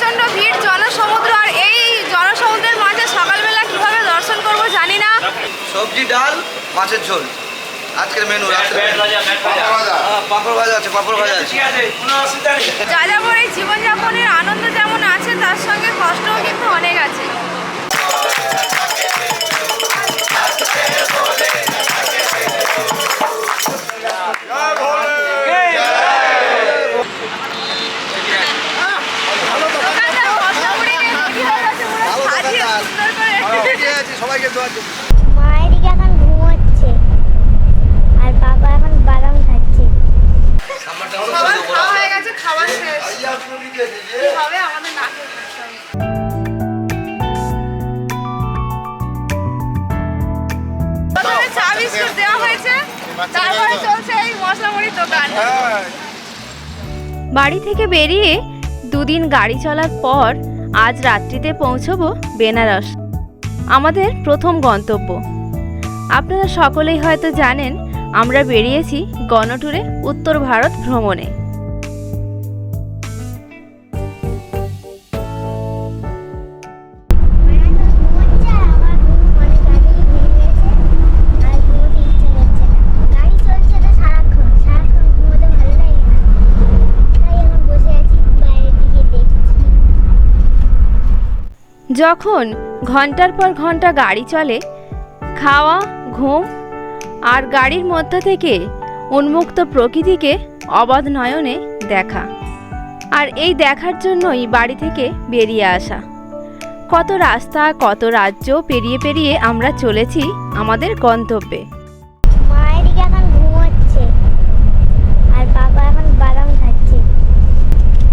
প্রচণ্ড ভিড় জনসমুদ্র আর এই জনসমুদ্রের মাঝে সকালবেলা কীভাবে দর্শন করব জানি না। সবজি ডাল মাছের ঝোল। আজকের মেনু রাত্রে। হ্যাঁ, পাঁপড় ভাজা আছে পাঁপড় ভাজা আছে। যাযাবর এই জীবনযাপনের আনন্দ যেমন আছে তার সঙ্গে কষ্টও কিন্তু অনেক আছে। দোকানদার কষ্ট করে নিয়ে ready হয়ে গেছে, পুরো সাজিয়ে সুন্দর করে। সবাইকে দোয়া মা এদিকে এখন ঘুমোচ্ছে। আর বাবা এখন বাদাম খাচ্ছে। খাবার খাওয়া হয়ে গেছে খাবার শেষ। কি হবে আমাদের নাকের প্রথমে চা বিস্কুট দেওয়া হয়েছে। তারপরে চলছে এই মশলা মুড়ির দোকান। বাড়ি থেকে বেরিয়ে দুদিন গাড়ি চলার পর আজ রাত্রিতে পৌঁছবো বেনারস। আমাদের প্রথম গন্তব্য। আপনারা সকলেই হয়তো জানেন আমরা বেরিয়েছি গণটুরে উত্তর ভারত ভ্রমণে। যখন ঘণ্টার পর ঘণ্টা গাড়ি চলে, খাওয়া, ঘুম, আর গাড়ির মধ্য থেকে উন্মুক্ত প্রকৃতিকে অবাধ নয়নে দেখা। আর এই দেখার জন্যই বাড়ি থেকে বেরিয়ে আসা। কত রাস্তা, কত রাজ্য পেরিয়ে পেরিয়ে আমরা চলেছি আমাদের গন্তব্যে মা এদিকে এখন ঘুমোচ্ছে আর বাবা এখন বাদাম খাচ্ছে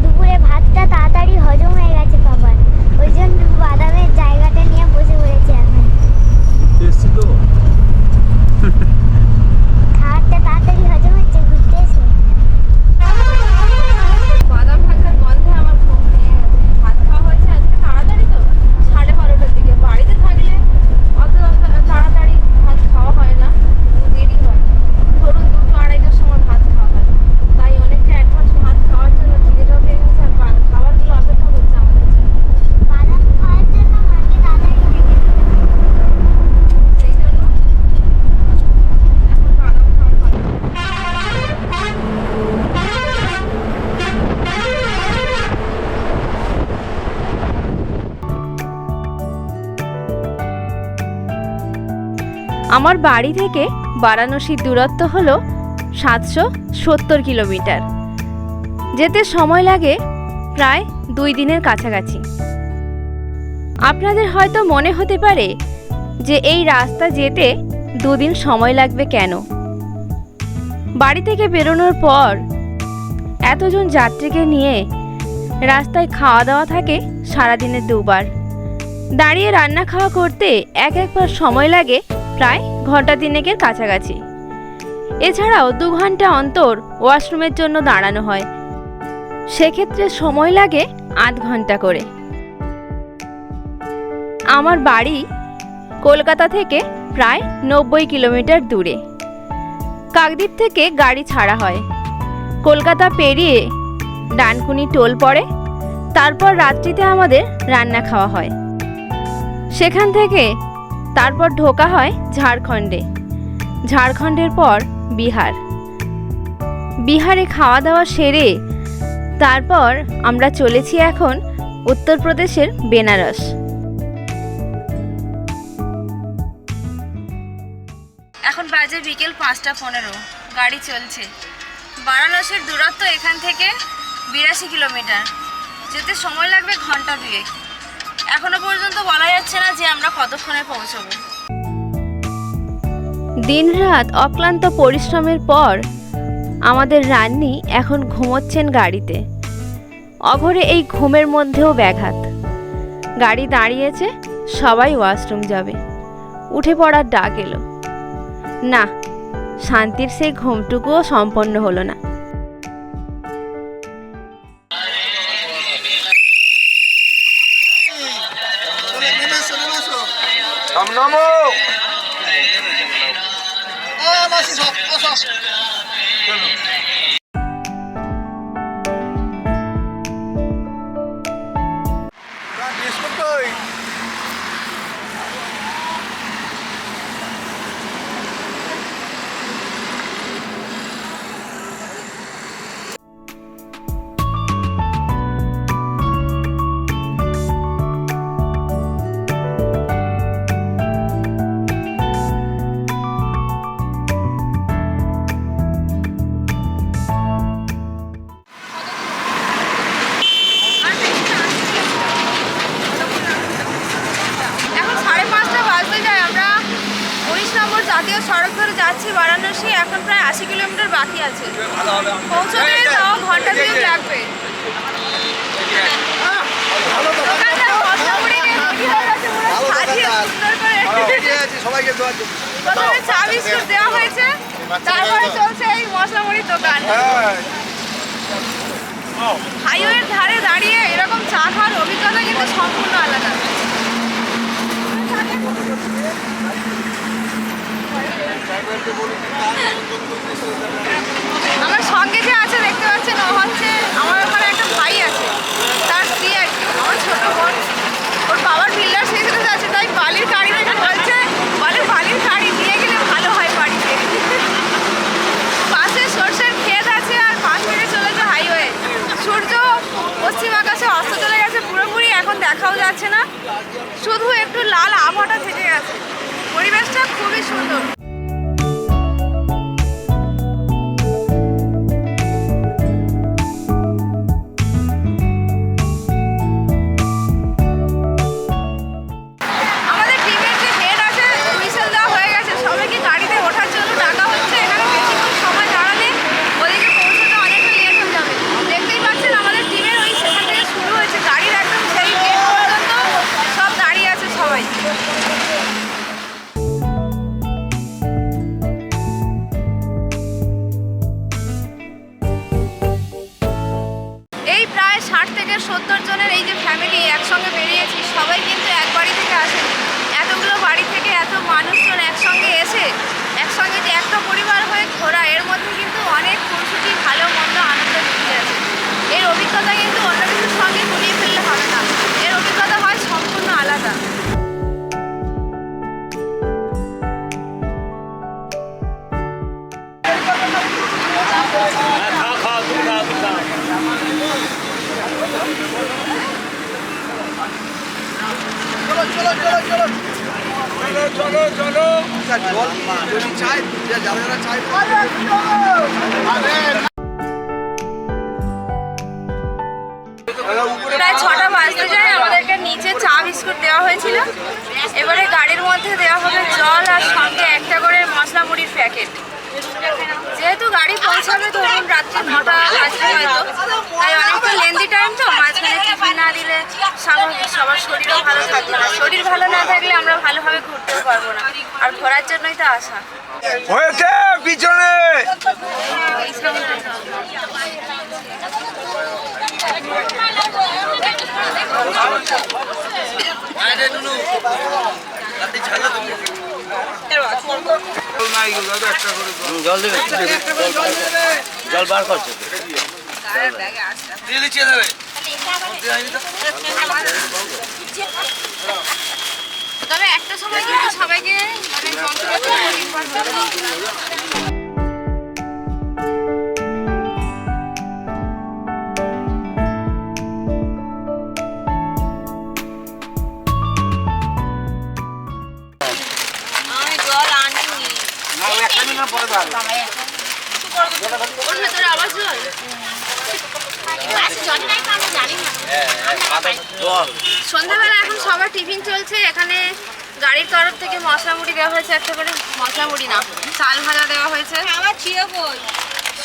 দুপুরে ভাতটা তাড়াতাড়ি হজম হয়ে গেছে বাবার ওই জন্য বাদামের জায়গাটা নিয়ে বসে পড়েছে এখন খাবারটা তাড়াতাড়ি হজম হচ্ছে ঘুরতে এসে বাদাম ভাজার গন্ধে আমার ঘুম ভেঙে গেছে ভাত খাওয়া হয়েছে আজকে তাড়াতাড়ি তো সাড়ে বারোটার দিকে বাড়িতে থাকলে অত তাড়াতাড়ি ভাত খাওয়া হয় না একটু দেরি হয় ধরুন দুটো আড়াইটার সময় ভাত খাওয়া হয় তাই অনেকটা অ্যাডভান্স ভাত খাওয়ার জন্য খিদেটাও পেয়ে গেছে আর বা- খাবারগুলো অপেক্ষা করছে আমাদের জন্য বাদাম খাওয়ার জন্য মাকে তাড়াতাড়ি ডেকে দিল সেই জন্য এখন বাদাম খাওয়ার কথা। আমার বাড়ি থেকে বারাণসীর দূরত্ব হলো সাতশো সত্তর কিলোমিটার। যেতে সময় লাগে প্রায় দুই দিনের কাছাকাছি। আপনাদের হয়তো মনে হতে পারে যে এই রাস্তা যেতে দুদিন সময় লাগবে কেন? বাড়ি থেকে বেরোনোর পর এতজন যাত্রীকে নিয়ে রাস্তায় খাওয়া দাওয়া থাকে সারাদিনে দুবার। দাঁড়িয়ে রান্না খাওয়া করতে এক একবার সময় লাগে প্রায় ঘণ্টা তিনেকের কাছাকাছি। এছাড়াও দু ঘণ্টা অন্তর ওয়াশরুমের জন্য দাঁড়ানো হয়। সেক্ষেত্রে সময় লাগে আধ ঘণ্টা করে। আমার বাড়ি কলকাতা থেকে প্রায় নব্বই কিলোমিটার দূরে। কাকদ্বীপ থেকে গাড়ি ছাড়া হয়। কলকাতা পেরিয়ে ডানকুনি টোল পড়ে। তারপর রাত্রিতে আমাদের রান্না খাওয়া হয়। সেখান থেকে তারপর ঢোকা হয় ঝাড়খণ্ডে। ঝাড়খণ্ডের পর বিহার। বিহারে খাওয়া দাওয়া সেরে তারপর আমরা চলেছি এখন উত্তরপ্রদেশের বেনারস। এখন বাজে বিকেল পাঁচটা পনেরো। গাড়ি চলছে। বারাণসীর দূরত্ব এখান থেকে বিরাশি কিলোমিটার। যেতে সময় লাগবে ঘণ্টা দুয়েক। এখনও পর্যন্ত বলা যাচ্ছে না যে আমরা কতক্ষণে পৌঁছবো। দিনরাত অক্লান্ত পরিশ্রমের পর আমাদের রান্নি এখন ঘুমোচ্ছেন গাড়িতে। অঘরে এই ঘুমের মধ্যেও ব্যাঘাত। গাড়ি দাঁড়িয়েছে, সবাই ওয়াশরুম যাবে। উঠে পড়ার ডাক এলো। না, শান্তির সেই ঘুমটুকুও সম্পন্ন হলো না। জাতীয় সড়ক ধরে যাচ্ছি বারাণসী এখন প্রায় আশি কিলোমিটার বাকি আছে। পৌঁছতে তাও ঘণ্টা লাগবে। হয়ে দোয়া। প্রথমে চা বিস্কুট দেওয়া হয়েছে তারপরে চলছে এই মশলা মুড়ির দোকান হাইওয়ের ধারে দাঁড়িয়ে এরকম চা খাওয়ার অভিজ্ঞতা কিন্তু সম্পূর্ণ আলাদা। আমার সঙ্গে যে আছে, দেখতে পাচ্ছেন, ও হচ্ছে আমার ওখানে একটা ভাই আছে। তার স্ত্রী আর কি, আমার ছোট বোন। ওর বাবার বিল্ডার সেখানে আছে তাই বালির গাড়ি দেখে বলছে বলে বালির গাড়ি, নিয়ে গেলে ভালো হয় বাড়িতে। পাশে সর্ষের ক্ষেত আছে আর পাঁচ মিনিটে চলেছে হাইওয়ে। সূর্য পশ্চিম আকাশে অস্ত চলে গেছে পুরোপুরি, এখন দেখাও যাচ্ছে না। শুধু একটু লাল আবহাওয়াটা থেকে গেছে। পরিবেশটা খুবই সুন্দর। ঘোরা এর মধ্যে কিন্তু অনেক খুনসুটি ভালো, মন্দ, আনন্দ লুকিয়ে আছে। এর অভিজ্ঞতা কিন্তু অন্য কিছুর সঙ্গে গুলিয়ে ফেললে হবে না। এর অভিজ্ঞতা হয় সম্পূর্ণ আলাদা। প্রায় ছটা বাজতে যায়, আমাদেরকে নিচে চা বিস্কুট দেওয়া হয়েছিল। এবারে গাড়ির মধ্যে দেওয়া হবে জল আর সঙ্গে একটা করে মশলা মুড়ির প্যাকেট। যেহেতু গাড়ি পৌঁছাবে, ধরুন রাত্রি নটা বাজবে হয়তো। তাই অনেকটা লেন্দি টাইম তো, মাঝখানে টিফিন না দিলে স্বাভাবিক, সবার শরীরও ভালো থাকবে না। শরীর ভালো না থাকলে আমরা ভালোভাবে ঘুরতেও পারব না। আর ঘোরার জন্যই তো আসা। হয়েছে পিছনে। জল দেবে? জল বার করছে দিয়ে দিচ্ছে দেবে তবে একটা সময় কিন্তু সবাইকে মানে যন্ত্রপাতি। ওর ভেতরে আবার জল? সন্ধ্যাবেলা এখন সবার টিফিন চলছে এখানে গাড়ির তরফ থেকে মশলা মুড়ি দেওয়া হয়েছে একটা করে মশলা মুড়ি না চাল ভাজা দেওয়া হয়েছে।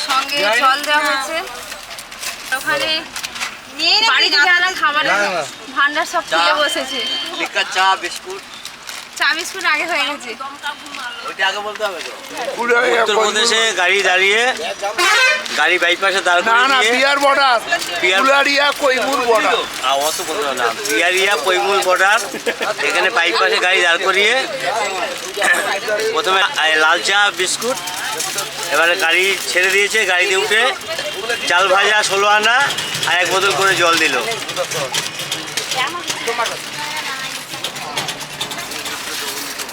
সঙ্গে জল দেওয়া হয়েছে। ওখানে বাড়ি থেকে আনা খাবারের ভান্ডার সব খুলে বসেছে। চা বিস্কুট। উত্তরপ্রদেশে গাড়ি দাঁড়িয়ে গাড়ি বাইপাসে দাঁড় না করে না দিয়ে বর্ডার বিয়ার- কৈমুর বর্ডার অত বলতে না। পিয়ারিয়া পৈমুল বর্ডার এখানে বাইপাসে গাড়ি দাঁড় করিয়ে প্রথমে লাল চা বিস্কুট এবারে গাড়ি ছেড়ে দিয়েছে গাড়িতে উঠে চাল ভাজা ষোলো আনা আর এক বোতল করে জল দিল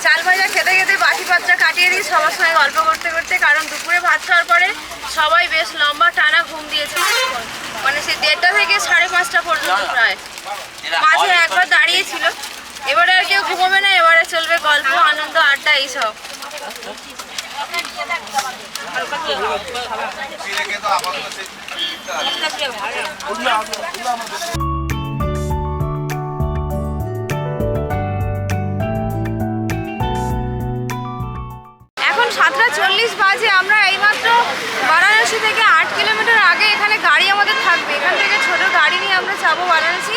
চাল ভাজা খেতে খেতে বাসি পাত্রা কাটিয়ে দিই সবার সঙ্গে গল্প করতে করতে, কারণ দুপুরে ভাত খাওয়ার পরে সবাই বেশ লম্বা টানা ঘুম দিয়েছে। মানে সে দেড়টা থেকে সাড়ে পাঁচটা পর্যন্ত প্রায়। মাঝে একবার দাঁড়িয়েছিল। এবারে আর কেউ ঘুমোবে না, এবারে চলবে গল্প, আনন্দ, আড্ডা, এইসব। এখন চল্লিশ বাজে। আমরা এইমাত্র বারাণসী থেকে আট কিলোমিটার আগে এখানে গাড়ি আমাদের থাকবে। এখান থেকে ছোট গাড়ি নিয়ে আমরা যাব বারাণসী।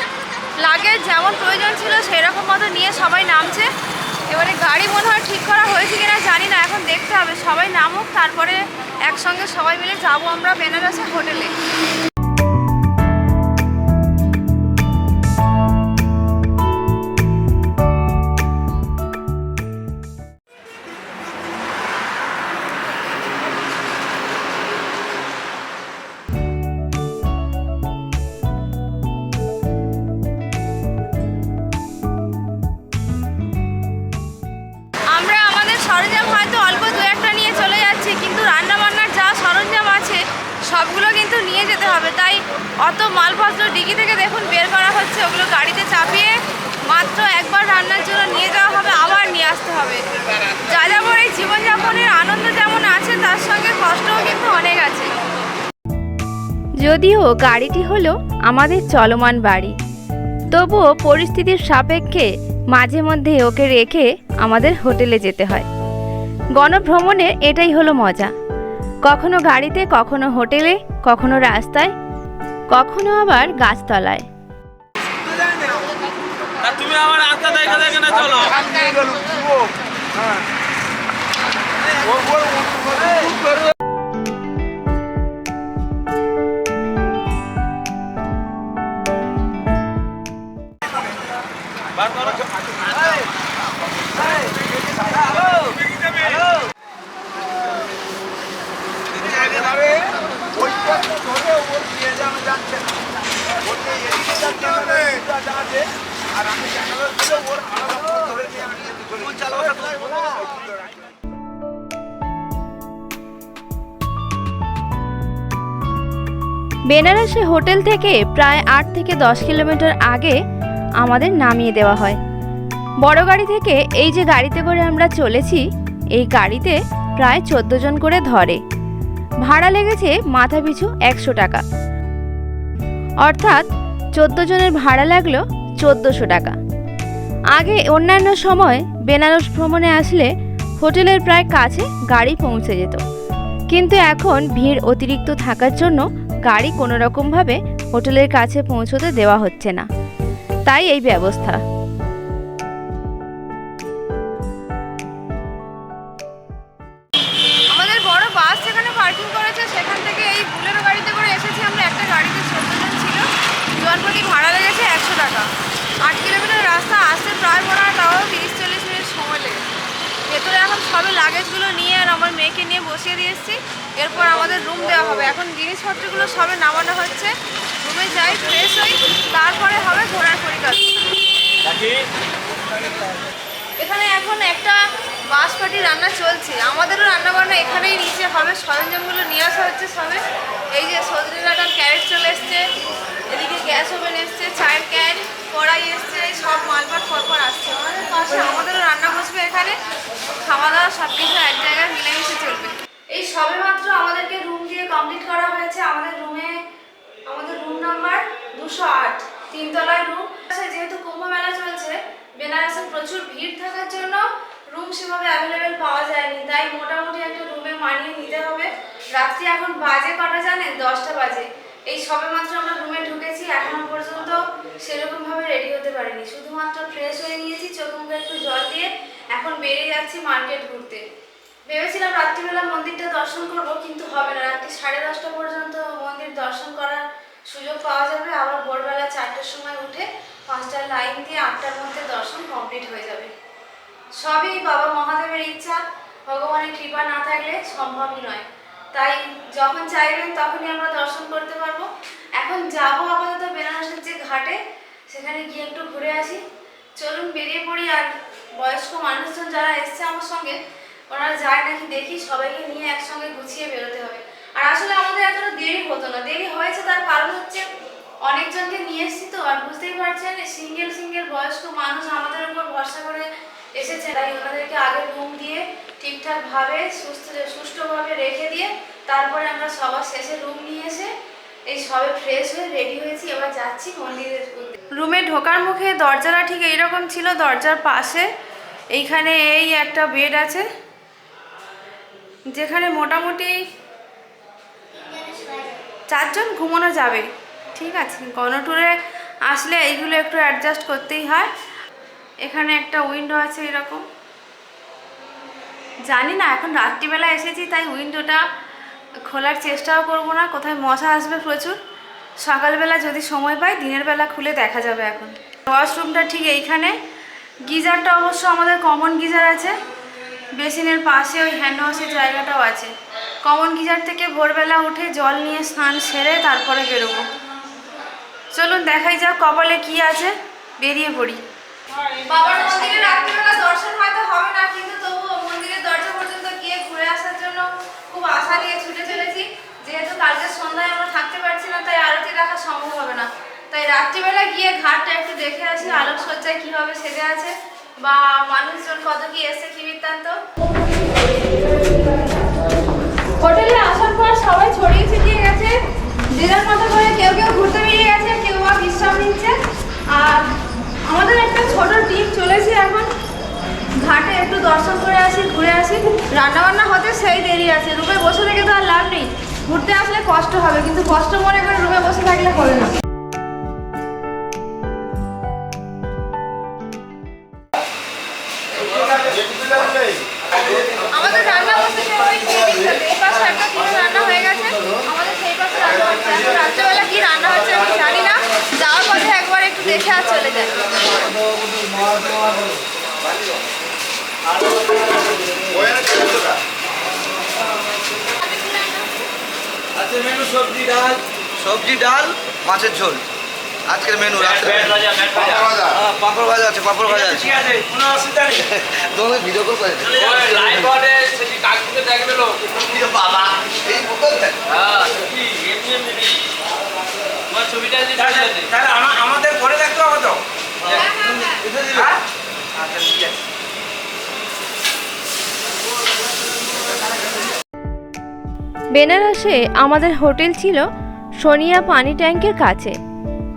লাগেজ যেমন প্রয়োজন ছিল সেরকম মতো নিয়ে সবাই নামছে। এবারে গাড়ি মনে হয় ঠিক করা হয়েছে কিনা জানি না, এখন দেখতে হবে। সবাই নামুক, তারপরে একসঙ্গে সবাই মিলে যাব আমরা বেনারসে হোটেলে। যদিও গাড়িটি হলো আমাদের চলমান বাড়ি তবুও পরিস্থিতির সাপেক্ষে মাঝে মধ্যে ওকে রেখে আমাদের হোটেলে যেতে হয়। গণভ্রমণে এটাই হলো মজা। কখনো গাড়িতে কখনো হোটেলে কখনো রাস্তায় কখনো আবার গাছতলায়। তুমি আমার রাস্তা দেখে দেখে না চলো। বেনারসে হোটেল থেকে প্রায় আট থেকে দশ কিলোমিটার আগে আমাদের নামিয়ে দেওয়া হয়। বড় গাড়ি থেকে এই যে গাড়িতে করে আমরা চলেছি, এই গাড়িতে প্রায় চোদ্দ জন করে ধরে। ভাড়া লেগেছে মাথা পিছু একশো টাকা। অর্থাৎ চোদ্দ জনের ভাড়া লাগল চোদ্দোশো টাকা। আগে অন্যান্য সময় বেনারস ভ্রমণে আসলে হোটেলের প্রায় কাছে গাড়ি পৌঁছে যেত। কিন্তু এখন ভিড় অতিরিক্ত থাকার জন্য গাড়ি কোনো রকমভাবে হোটেলের কাছে পৌঁছতে দেওয়া হচ্ছে না। তাই এই ব্যবস্থা। আমাদের বাস যেখানে পার্কিং করেছে, সেখান থেকে এই গাড়িতে করে এসেছি আমরা। একটা গাড়িতে ভাড়া লেগেছে একশো টাকা। আট কিলোমিটার রাস্তা প্রায় তাও তিরিশ চল্লিশ মিনিট সময় ভেতরে এখন লাগেজগুলো নিয়ে আর আমার মেয়েকে নিয়ে বসিয়ে দিয়ে এসেছি। এরপর আমাদের রুম দেওয়া হবে। এখন জিনিসপত্রগুলো সবে নামানো হচ্ছে। রুমে যাই ফ্রেশ হই তারপরে হবে ঘোরার পরিকল্পনা। এখানে এখন একটা বাঁশ পাটি রান্না চলছে। আমাদেরও রান্না বান্না এখানেই নিচে হবে সরঞ্জামগুলো নিয়ে আসা হচ্ছে সবে। এই যে সজনে ডাটার ক্যারেট চলে এসছে এদিকে গ্যাস ওভেন এসছে চায়ের ক্যান কড়াই এসছে এই সব মালপাট পরপর আসছে। আমাদের পাশে আমাদেরও রান্না বসবে এখানে। খাওয়া দাওয়া সব কিছু এক জায়গায় মিলেমিশে চলবে। এই সবে মাত্র আমাদেরকে রুম দিয়ে কমপ্লিট করা হয়েছে। আমাদের রুমে আমাদের রুম নাম্বার দুশো আট, তিনতলায় রুম যেহেতু কুম্ভ মেলা চলছে, বেনারসে প্রচুর ভিড় থাকার জন্য রুম সেভাবে অ্যাভেলেবেল পাওয়া যায়নি। তাই মোটামুটি একটা রুমে মানিয়ে নিতে হবে। রাত্রি এখন বাজে কটা জানেন? দশটা বাজে। এই সবে মাত্র আমরা রুমে ঢুকেছি, এখনও পর্যন্ত সেরকমভাবে রেডি হতে পারিনি। শুধুমাত্র ফ্রেশ হয়ে নিয়েছি, চোখ মুখে একটু জল দিয়ে এখন বেরিয়ে যাচ্ছি মার্কেট ঘুরতে। ভেবেছিলাম রাত্রিবেলা মন্দিরটা দর্শন করব, কিন্তু হবে না। রাত্রি সাড়ে দশটা পর্যন্ত মন্দির দর্শন করার সুযোগ পাওয়া যাবে। আবার ভোরবেলা চারটের সময় উঠে পাঁচটার লাইন দিয়ে আটটার মধ্যে দর্শন কমপ্লিট হয়ে যাবে। সবই বাবা মহাদেবের ইচ্ছা। ভগবানের কৃপা না থাকলে সম্ভবই নয়। তাই যখন চাইবেন তখনই আমরা দর্শন করতে পারব। এখন যাব আপাতত বেনারসের যে ঘাটে, সেখানে গিয়ে একটু ঘুরে আসি। চলুন বেরিয়ে পড়ি আর বয়স্ক মানুষজন যারা এসছে আমার সঙ্গে ওনারা যায় নাকি দেখি সবাইকে নিয়ে একসঙ্গে গুছিয়ে বেরোতে হবে। আর আসলে আমাদের এতটা দেরি হতো না। দেরি হয়েছে তার কারণ হচ্ছে অনেকজনকে নিয়ে এসছি তো, আর বুঝতেই পারছেন সিঙ্গেল সিঙ্গেল বয়স্ক মানুষ আমাদের উপর ভরসা করে এসেছে। তাই ওনাদেরকে আগে রুম দিয়ে ঠিকঠাকভাবে, সুস্থ, সুষ্ঠুভাবে রেখে দিয়ে তারপরে আমরা সবার শেষে রুম নিয়ে এসে এই সবে ফ্রেশ হয়ে রেডি হয়েছি। এবার যাচ্ছি মন্দিরের রুমে ঢোকার মুখে দরজাটা ঠিক এইরকম ছিল, দরজার পাশে এইখানে এই একটা বেড আছে। যেখানে মোটামুটি চারজন ঘুমানো যাবে। ঠিক আছে গণটুরে আসলে এইগুলো একটু অ্যাডজাস্ট করতেই হয়। এখানে একটা উইন্ডো আছে এরকম। জানি না, এখন রাত্রিবেলা এসেছি, তাই উইন্ডোটা খোলার চেষ্টাও করব না, কোথায় মশা আসবে প্রচুর। সকালবেলা যদি সময় পাই, দিনের বেলা খুলে দেখা যাবে এখন। ওয়াশরুমটা ঠিক এইখানে। গিজারটা অবশ্য আমাদের কমন গিজার আছে। বেসিনের পাশে ওই হ্যান্ড ওয়াশের জায়গাটাও আছে। কমন গিজার থেকে ভোরবেলা উঠে জল নিয়ে স্নান সেরে তারপরে বেরোবো। চলুন দেখাই যাক কপালে কি আছে। বেরিয়ে পড়ি। রাত্রিবেলা দর্শন হবে না, কিন্তু তবুও মন্দিরের দরজা পর্যন্ত গিয়ে ঘুরে আসার জন্য খুব আশা নিয়ে ছুটে চলেছি। যেহেতু সন্ধ্যায় আমরা থাকতে পারছি না, তাই আরতি দেখা সম্ভব হবে না। তাই রাত্রিবেলা গিয়ে ঘাটটা একটু দেখে আসি, আলোকসজ্জায় কীভাবে সেজে আছে। বা মানুষজন কত কি এসছে কি বৃত্তান্ত? হোটেলে আসার পর সবাই ছড়িয়ে ছিটিয়ে গেছে। যার মতো করে কেউ কেউ ঘুরতে বেরিয়ে গেছে, কেউ বা বিশ্রাম নিচ্ছে। আর আমাদের একটা ছোট টিম চলেছে এখন। ঘাটে একটু দর্শন করে আসি, ঘুরে আসি। রান্নাবান্না হতে সেই দেরি আছে। রুমে বসে থেকে তো আর লাভ নেই। ঘুরতে আসলে কষ্ট হবে, কিন্তু কষ্ট মনে করে রুমে বসে থাকলে হবে না। এই পুরো রান্না হয়ে গেছে। আমাদের সেই পাশে রান্না হচ্ছে। এখন রাত্রেবেলা কি রান্না হচ্ছে আমি জানি না। যাওয়ার পথে একবার একটু দেখে আর চলে যাই। আজকের মেনু সবজি ডাল। সবজি ডাল মাছের ঝোল। আজকের মেনু রাত্রে। হ্যাঁ, পাঁপড় ভাজা আছে পাঁপড় ভাজা আছে। ঠিক আছে কোনো অসুবিধা নেই। তোমাকে ভিডিও কল করে বাবা এই বোতল দেখ। তাহলে আমা- আমাদের ঘরে দেখতে হবে তো? হ্যাঁ? আচ্ছা ঠিক আছে। বেনারসে আমাদের হোটেল ছিল সোনিয়া পানি ট্যাঙ্কের কাছে।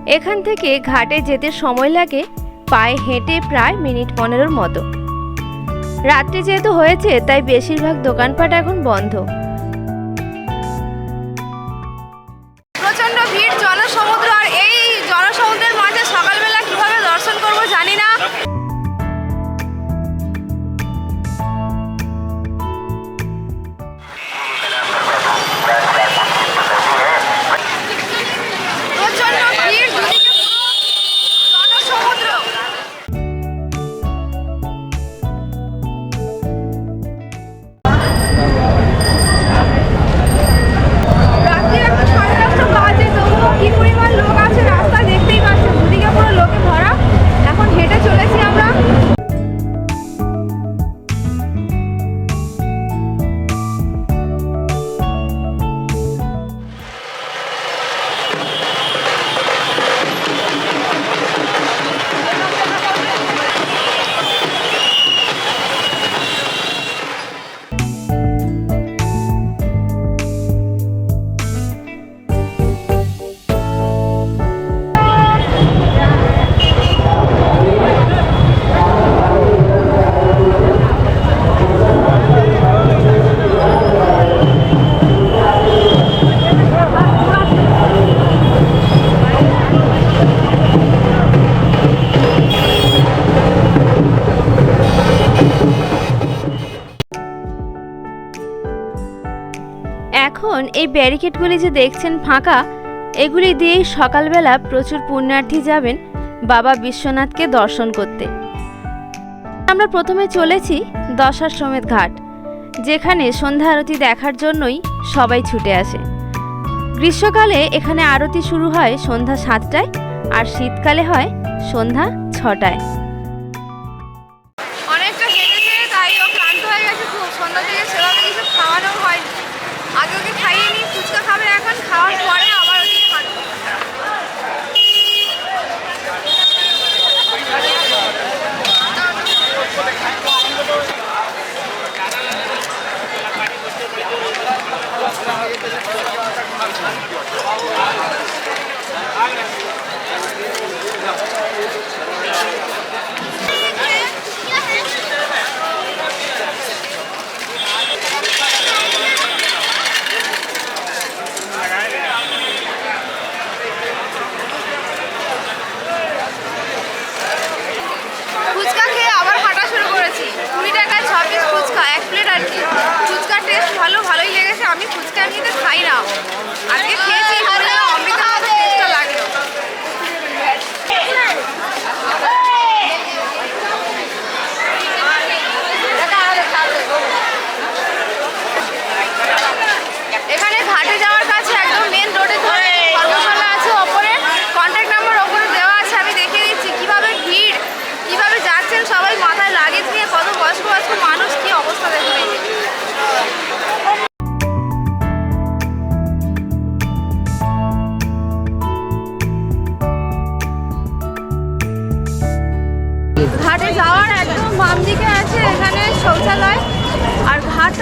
এখান থেকে ঘাটে যেতে সময় লাগে পায়ে হেঁটে প্রায় মিনিট পনেরোর মতো। রাত্রি যেহেতু হয়েছে তাই বেশিরভাগ দোকানপাট এখন বন্ধ। এই ব্যারিকেডগুলি যে দেখছেন ফাঁকা, এগুলি দিয়েই সকালবেলা প্রচুর পুণ্যার্থী যাবেন বাবা বিশ্বনাথকে দর্শন করতে। আমরা প্রথমে চলেছি দশাশ্বমেধ ঘাট, যেখানে সন্ধ্যা আরতি দেখার জন্যই সবাই ছুটে আসে। গ্রীষ্মকালে এখানে আরতি শুরু হয় সন্ধ্যা সাতটায় আর শীতকালে হয় সন্ধ্যা ছটায়।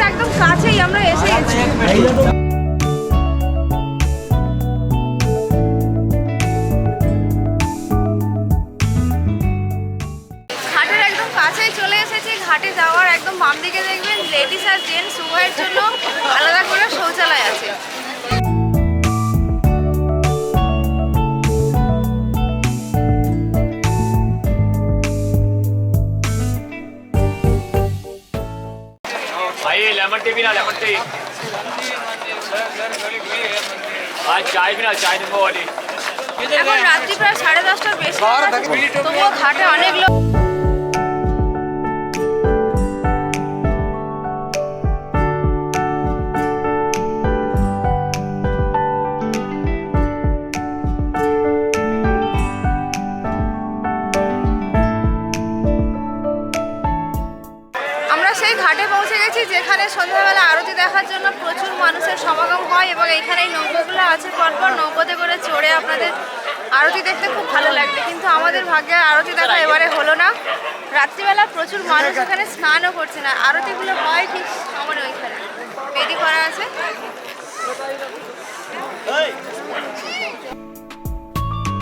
একদম কাছেই আমরা এসে গেছি। আর চাই না চাই না এখন রাত্রি প্রায় সাড়ে দশটার বেশি। তবুও ঘাটে অনেক লোক। পরপর নৌকোতে করে চড়ে আপনাদের আরতি দেখতে খুব ভালো লাগবে। কিন্তু আমাদের ভাগ্যে আরতি দেখা এবারে হলো না। রাত্রিবেলা প্রচুর মানুষ এখানে স্নানও করছে না। আরতিগুলো হয় ঠিক আমার ওইখানে। বেদি করা আছে।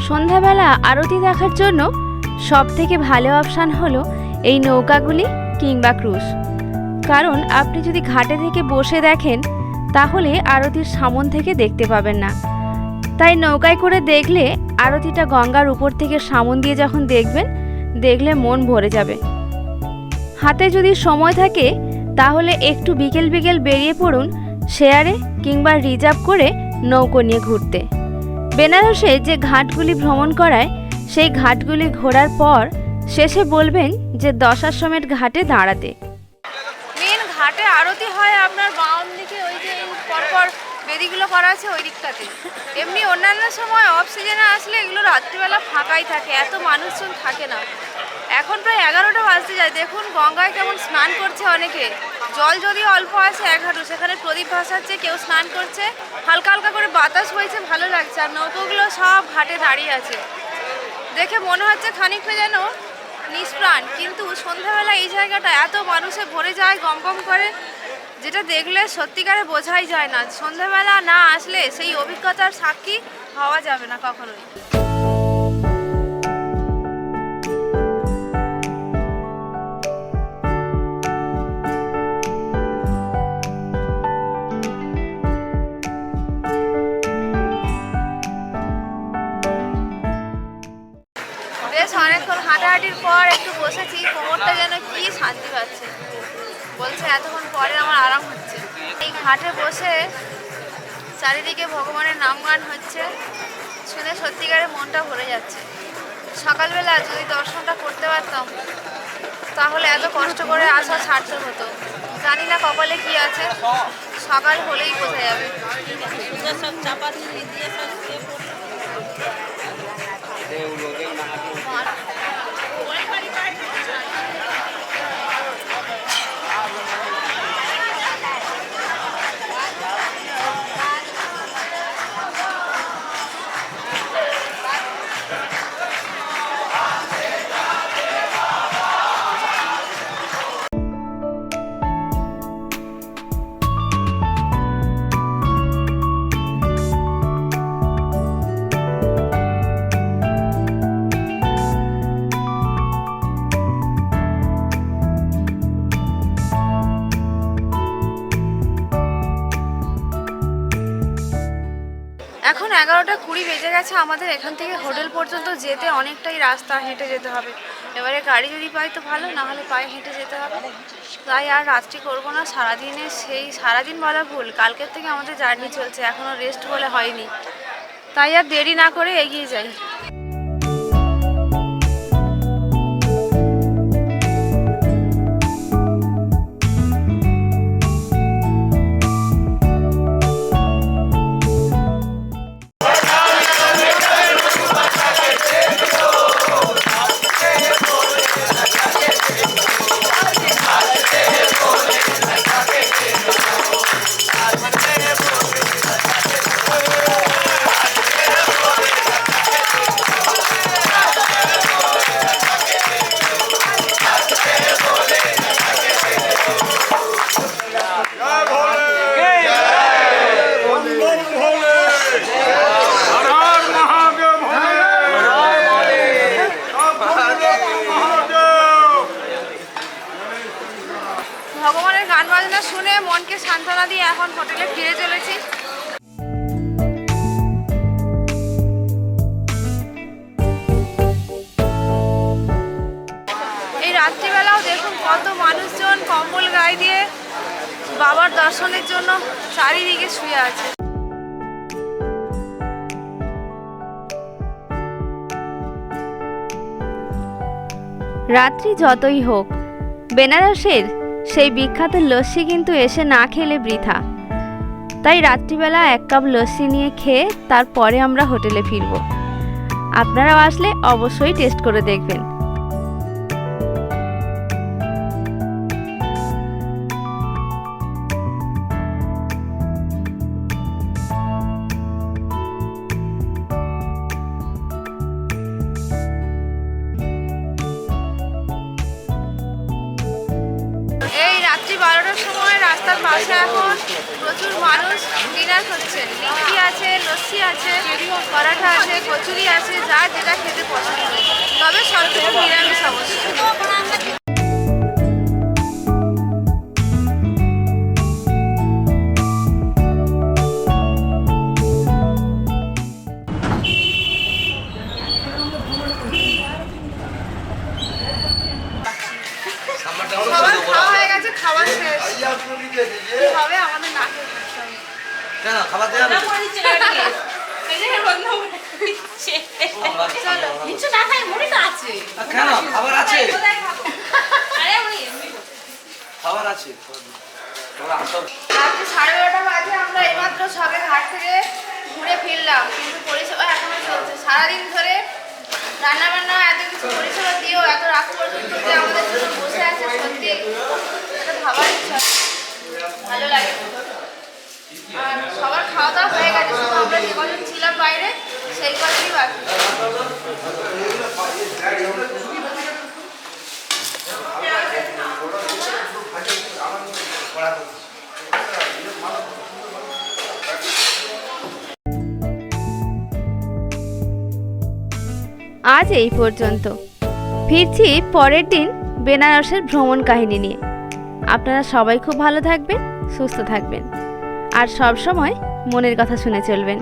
সন্ধ্যাবেলা আরতি দেখার জন্য সব থেকে ভালো অপশান হলো এই নৌকাগুলি কিংবা ক্রুজ কারণ আপনি যদি ঘাটে থেকে বসে দেখেন তাহলে আরতির সামন থেকে দেখতে পাবেন না। তাই নৌকায় করে দেখলে আরতিটা গঙ্গার উপর থেকে সামন দিয়ে যখন দেখবেন, দেখলে মন ভরে যাবে। হাতে যদি সময় থাকে, তাহলে একটু বিকেল বিকেল বেরিয়ে পড়ুন শেয়ারে কিংবা রিজার্ভ করে নৌকো নিয়ে ঘুরতে। বেনারসে যে ঘাটগুলি ভ্রমণ করায়, সেই ঘাটগুলি ঘোরার পর শেষে বলবেন যে দশাশ্রমের ঘাটে দাঁড়াতে। মেন ঘাটে আরতি হয় আপনার বাম ওই পরপর বেদিগুলো করা আছে ওই দিকটাতে। এমনি অন্যান্য সময় অফ সিজনে আসলে এগুলো রাত্রিবেলা ফাঁকাই থাকে, এত মানুষজন থাকে না। এখন প্রায় এগারোটা বাজতে যায়, দেখুন গঙ্গায় কেমন স্নান করছে অনেকে। জল যদি অল্প আছে হাঁটু সেখানে প্রদীপ ভাসাচ্ছে, কেউ স্নান করছে, হালকা হালকা করে বাতাস বইছে, ভালো লাগছে। আর নৌকোগুলো সব ঘাটে দাঁড়িয়ে আছে। দেখে মনে হচ্ছে খানিকটা যেন নিষ্প্রাণ, কিন্তু সন্ধ্যাবেলা এই জায়গাটা এত মানুষে ভরে যায়, গম গম করে যেটা দেখলে সত্যিকারে বোঝাই যায় না। সন্ধ্যাবেলা না আসলে সেই অভিজ্ঞতার সাক্ষী হওয়া যাবে না কখনোই। বেশ অনেকক্ষণ হাঁটাহাঁটির পর একটু বসেছি, কোমরটা যেন কি শান্তি পাচ্ছে। বলছে এতক্ষণ পরে আমার আরাম হচ্ছে। এই ঘাটে বসে চারিদিকে ভগবানের নাম গান হচ্ছে শুনে সত্যিকারে মনটা ভরে যাচ্ছে। সকালবেলা যদি দর্শনটা করতে পারতাম তাহলে এত কষ্ট করে আসা ছাড়তে হতো। জানি না কপালে কি আছে সকাল হলেই বোঝা যাবে। এখন এগারোটা কুড়ি বেজে গেছে, আমাদের এখান থেকে হোটেল পর্যন্ত যেতে অনেকটাই রাস্তা, হেঁটে যেতে হবে। এবারে গাড়ি যদি পাই তো ভালো না হলে পায়ে হেঁটে যেতে হবে। তাই আর রাত্রি করব না সারাদিনে সেই, সারাদিন বলা ভুল, কালকের থেকে আমাদের জার্নি চলছে এখনও রেস্ট বলে হয়নি। তাই আর দেরি না করে এগিয়ে যাই। সান্ত্বনা দিয়ে এখন হোটেলে ফিরে চলেছি। এই রাত্রিবেলাও দেখুন কত মানুষজন কম্বল গায়ে দিয়ে বাবার দর্শনের জন্য চারিদিকে শুয়ে আছে। রাত্রি যতই হোক, বেনারসের সেই বিখ্যাত লস্যি কিন্তু এসে না খেলে বৃথা। তাই রাত্রিবেলা এক কাপ লস্যি নিয়ে খেয়ে তারপরে আমরা হোটেলে ফিরব। আপনারাও আসলে অবশ্যই টেস্ট করে দেখবেন। ডিনার করছেন লিচি আছে, লস্যি আছে পরাঠা আছে, কচুরি আছে, যা যেটা খেতে পছন্দ। তবে সব কিছু নিরামিষ অবশ্যই কেন খাবার দেওয়া হবে? কেন? খাবার আছে? খাবার আছে। তোমরা আসো। রাত্রি সাড়ে বারোটা বাজে আমরা এইমাত্র সবে ঘাট থেকে ঘুরে ফিরলাম কিন্তু পরিষেবা এখনও চলছে। সারাদিন ধরে রান্না বান্না এত কিছু পরিষেবা দিয়েও এত রাত পর্যন্ত যে আমাদের জন্য বসে আছে সত্যি এটা ভাবার ইচ্ছা। ভালো লাগে। সবার খাওয়া দাওয়া হয়ে গেছে, শুধু আমরা যে কজন ছিলাম বাইরে, সেই কজনই বাকি। আজ এই পর্যন্ত। ফিরছি পরের দিন বেনারসের ভ্রমণ কাহিনী নিয়ে। আপনারা সবাই খুব ভালো থাকবেন, সুস্থ থাকবেন। আর সব সময় মনের কথা শুনে চলবেন।